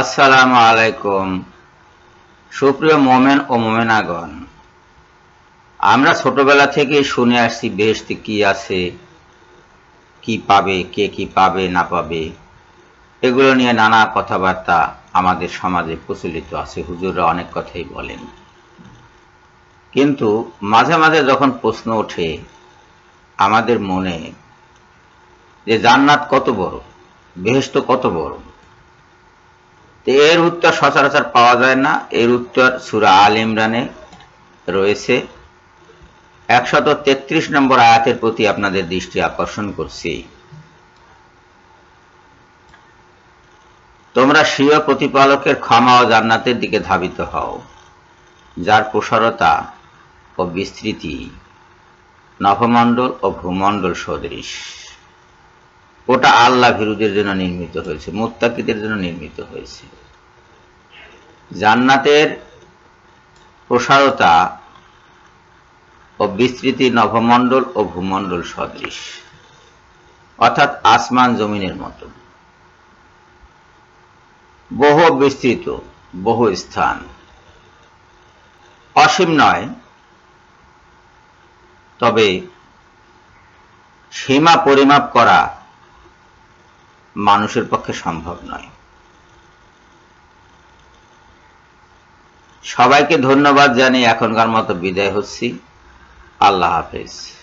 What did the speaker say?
আসসালামু আলাইকুম। সুপ্রিয় মোমেন ও মোমেনাগণ, আমরা ছোটবেলা থেকে শুনে আসছি বেহেশতে কি আছে, কি পাবে, কে কি পাবে, না পাবে। এগুলো নিয়ে নানা কথাবার্তা আমাদের সমাজে প্রচলিত আছে, হুজুররা অনেক কথাই বলেন। কিন্তু মাঝে মাঝে যখন প্রশ্ন ওঠে আমাদের মনে যে জান্নাত কত বড়, বেহেশত কত বড় তো এর উত্তর সচরাচর পাওয়া যায় না। এর উত্তর সুরা আল ইমরানে রয়েছে। একশত তেত্রিশ নম্বর আয়াতের প্রতি আপনাদের দৃষ্টি আকর্ষণ করছি। তোমরা স্বীয় প্রতিপালকের ক্ষমা ও জান্নাতের দিকে ধাবিত হও, যার প্রসারতা ও বিস্তৃতি নভমণ্ডল ও ভূমণ্ডল সদৃশ। ওটা আল্লাহ ভীরুদের জন্য নির্মিত হয়েছে, মুত্তাকিদের জন্য নির্মিত হয়েছে। জান্নাতের প্রসারতা ও বিস্তৃতি নভমণ্ডল ও ভূমণ্ডল সদৃশ। অর্থাৎ আসমান জমিনের মতো। বহু বিস্তৃত, বহু স্থান। অসীম নয়, তবে সীমা পরিমাপ করা মানুষের পক্ষে সম্ভব নয়। সবাইকে ধন্যবাদ জানিয়ে এখনকার মতো বিদায় হচ্ছি। আল্লাহ হাফেজ।